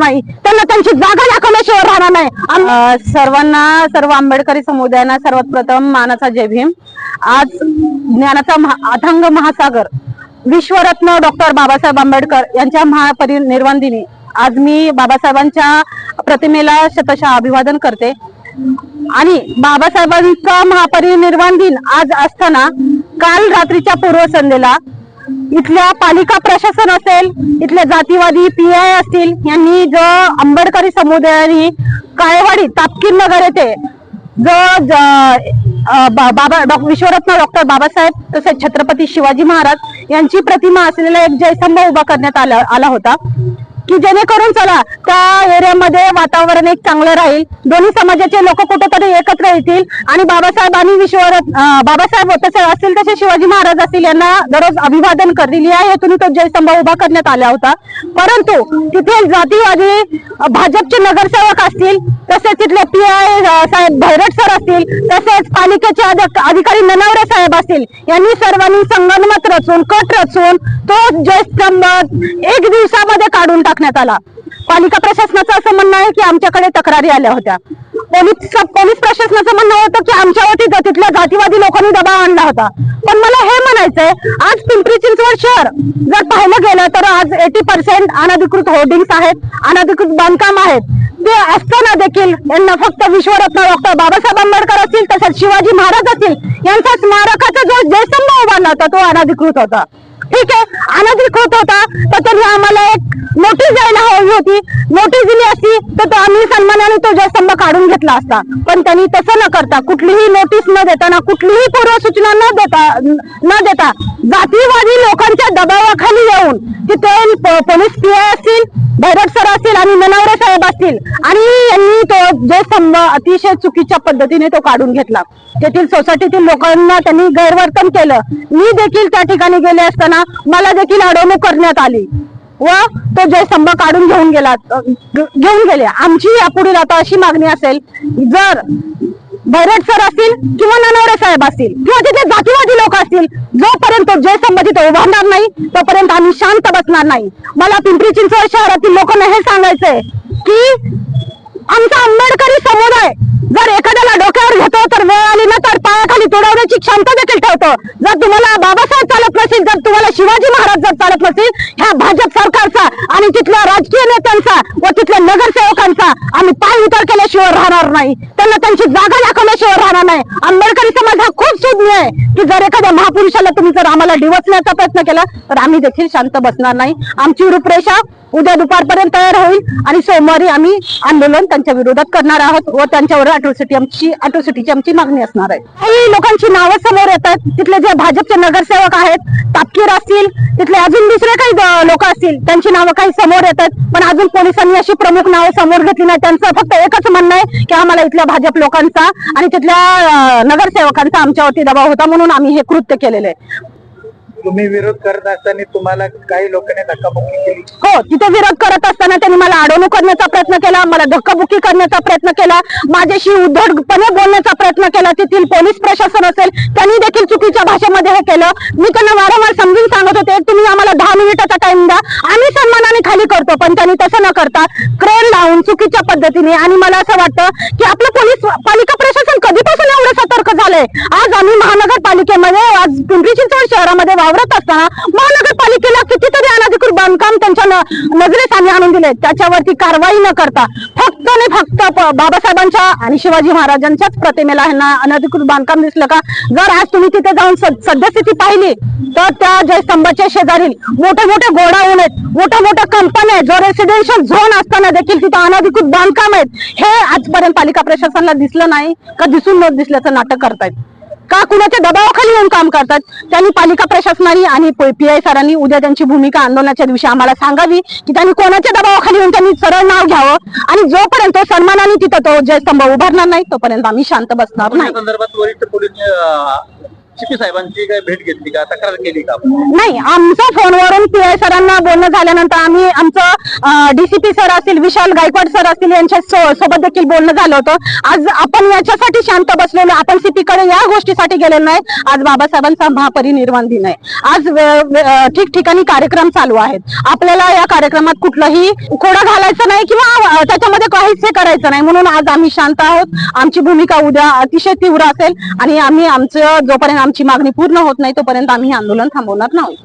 नाही. त्यांना त्यांची जागा दाखवल्याशिवाय राहणार नाही. सर्वांना सर्व आंबेडकरी समुदायांना सर्वात प्रथम मानाचा जय भीम. आज ज्ञानाचा महा- अथांग महासागर विश्वरत्न डॉक्टर बाबासाहेब आंबेडकर यांच्या महापरिनिर्वाण दिनी आज मी बाबासाहेबांच्या प्रतिमेला शतशः अभिवादन करते. आणि बाबासाहेबांचा महापरिनिर्वाण दिन आज असताना काल रात्रीच्या पूर्वसंध्येला इथल्या पालिका प्रशासन असेल इथले जातीवादी पी आय असतील यांनी जो आंबेडकरी समुदायाने काळेवाडी तापकीर नगर येथे जो ज- बा- बाबा विश्वरत्न डॉक्टर बाबासाहेब तसेच छत्रपती शिवाजी महाराज यांची प्रतिमा असलेला एक जयस्तंभ उभा करण्यात आला आला होता. की जेणेकरून चला समाजामध्ये वातावरण एक चांगलं राहील. दोन्ही समाजाचे लोक कुठेतरी एकत्र येतील आणि बाबासाहेब आणि विश्वर बाबासाहेब तसे असतील तसे शिवाजी महाराज असतील यांना दररोज अभिवादन करतील. या हेतून तो जयस्तंभ उभा करण्यात आला होता. परंतु तिथे जातीवादी भाजपचे नगरसेवक असतील तसेच तिथले पी आय साहेब भैरट सर असतील तसेच पालिकेचे अधिकारी ननावरे साहेब असतील यांनी सर्वांनी संगनमत रचून कट रचून तो जयस्तंभ एक दिवसामध्ये काढून टाकण्यात आला. पालिका प्रशासनाचं असं म्हणणं आहे की आमच्याकडे तक्रारी आल्या होत्या. पोलीस पोलीस प्रशासनाचं म्हणणं होतं की आमच्यावरती तिथल्या जातीवादी लोकांनी दबाव आणला होता. पण मला हे म्हणायचंय आज पिंपरी चिंचवड शहर जर पाहिलं गेलं तर आज एटी पर्सेंट अनधिकृत होर्डिंग्स आहेत अनधिकृत बांधकाम आहेत. ते असताना देखील यांना फक्त विश्वरत्न डॉक्टर बाबासाहेब आंबेडकर असतील तसंच शिवाजी महाराज असतील यांचा स्मारकाचा जो जयस्तंभ उभारला होता तो अनधिकृत होता. ठीक आहे? अनधिकृत होता. तर त्यांनी आम्हाला एक नोटीस द्यायला हवी होती. नोटीस दिली असती तर तो आम्ही सन्मानाने तो जयस्तंभ काढून घेतला असता. पण त्यांनी तसं न करता कुठलीही नोटीस न देताना कुठलीही पूर्वसूचना न देता न देता जातीवादी लोकांच्या दबावाखाली येऊन तिथे पोलीस पी असतील भैरट सर असतील आणि ननावरे साहेब असतील. आणि यांनी तो जो स्तंभ अतिशय चुकीच्या पद्धतीने तो काढून घेतला. तेथील सोसायटीतील लोकांना त्यांनी गैरवर्तन केलं. मी देखील त्या ठिकाणी गेले असताना मला देखील अडवणूक करण्यात आली. व तो जयस्तंभ काढून घेऊन गेला घेऊन गेले. आमची यापुढील आता अशी मागणी असेल जर भैरट सर असतील किंवा ननवरे साहेब असतील किंवा तिथे जातीवादी लोक असतील जोपर्यंत जे संबंधित उभारणार नाही तोपर्यंत आम्ही शांत बसणार नाही. मला पिंपरी चिंचवड शहरातील लोकांना हे सांगायचंय की आमचा आंबेडकरी समुदाय जर एखाद्याला डोक्यावर घेतो तर वेळ आली ना बोलण्याची क्षमता देखील ठेवतो. जर तुम्हाला बाबासाहेब चालत नसेल जर तुम्हाला शिवाजी महाराज जर चालत नसेल ह्या भाजप सरकारचा आणि तिथल्या राजकीय नेत्यांचा व तिथल्या नगरसेवकांचा आम्ही पाय उतार केल्याशिवाय राहणार नाही. त्यांना त्यांची जागा दाखवल्याशिवाय राहणार नाही. आंबेडकरी समाज हा खूप सुज्ञ आहे. की जर एखाद्या महापुरुषाला तुम्ही जर आम्हाला डिवचण्याचा प्रयत्न केला तर आम्ही देखील शांत बसणार नाही. आमची रूपरेषा उद्या दुपारपर्यंत तयार होईल आणि सोमवारी आम्ही आंदोलन त्यांच्या विरोधात करणार आहोत व त्यांच्यावर अट्रोसिटी आमची अट्रोसिटीची आमची मागणी असणार आहे. काही लोकांची नावं समोर येतात तिथले जे भाजपचे नगरसेवक आहेत तापकीर असतील तिथले अजून दुसरे काही लोक असतील त्यांची नावं काही समोर येतात पण अजून पोलिसांनी अशी प्रमुख नावं समोर घेतली नाही. त्यांचं फक्त एकच म्हणणं आहे की आम्हाला इथल्या भाजप लोकांचा आणि तिथल्या नगरसेवकांचा आमच्यावरती दबाव होता म्हणून आम्ही हे कृत्य केलेलं आहे. तुम्ही विरोध करत असताना तुम्हाला काही लोकांनी धक्काबुक्की केली? हो तिथे विरोध करत असताना त्यांनी मला अडवणूक करण्याचा प्रयत्न केला मला धक्काबुक्की करण्याचा प्रयत्न केला माझ्याशी उद्धटपणे बोलण्याचा प्रयत्न केला. तेथील पोलीस प्रशासन असेल त्यांनी देखील चुकीच्या भाषेमध्ये हे केलं. मी त्यांना वारंवार समजून सांगत होते तुम्ही आम्हाला दहा मिनिटाचा टाइम द्या आम्ही सन्मानाने खाली करतो पण त्यांनी तसं न करता क्रेन लावून चुकीच्या पद्धतीने आणि मला असं वाटतं की आपलं पोलीस पालिका प्रशासन कधीपासून एवढं सतर्क झालंय आज आम्ही महानगरपालिकेमध्ये आज पिंपरी चिंचवड शहरामध्ये वावरत असताना महानगरपालिकेला कितीतरी अनाधिकृत बांधकाम त्यांच्या न- नजरेस आम्ही आणून दिले. त्याच्यावरती कारवाई न करता फक्त आणि फक्त बाबासाहेबांच्या आणि शिवाजी महाराजांच्याच प्रतिमेला ह्यांना अनधिकृत बांधकाम दिसलं का? जर आज तुम्ही तिथे जाऊन सद- सद्यस्थिती पाहिली तर त्या जयस्तंभाच्या शेजारील मोठे मोठे गोडाऊन आहेत मोठ्या मोठ्या कंपन्या आहेत जो रेसिडेन्शियल झोन असताना देखील तिथं अनधिकृत बांधकाम आहेत हे आजपर्यंत पालिका प्रशासनाला दिसलं नाही का दिसून न दिसल्याचं नाटक करतायत? का कुणाच्या दबावाखाली येऊन काम करतात? त्यांनी पालिका प्रशासनाने आणि पी आय सरांनी उद्या त्यांची भूमिका आंदोलनाच्या दिवशी आम्हाला सांगावी की त्यांनी कोणाच्या दबावाखाली येऊन त्यांनी सरळ नाव घ्यावं आणि जोपर्यंत सन्मानाने तिथं तो जयस्तंभ उभारणार नाही तोपर्यंत आम्ही शांत बसणार नाही. संदर्भात सीपी साहेबांची काय भेट घेतली का? तक्रार केली का? नाही आमचं फोनवरून पी आय सरांना बोलणं झाल्यानंतर आम्ही आमचं डीसीपी सर असतील विशाल गायकवाड सर असतील यांच्या सो- सोबत देखील बोलणं झालं होतं. आज आपण याच्यासाठी शांत बसलेलो आपण सीपी कडे या गोष्टीसाठी गेलेलो नाही. आज बाबासाहेबांचा महापरिनिर्वाण दिन आहे. आज वे- वे- अं, ठिकठिकाणी कार्यक्रम चालू आहेत. आपल्याला या कार्यक्रमात कुठलंही खोडं घालायचं नाही किंवा त्याच्यामध्ये काहीच हे करायचं नाही. म्हणून आज आम्ही शांत आहोत. आमची भूमिका उद्या अतिशय तीव्र असेल आणि आम्ही आमचं जोपर्यंत आमची मागणी पूर्ण होत नाही तोपर्यंत आम्ही आंदोलन थांबवणार नाही.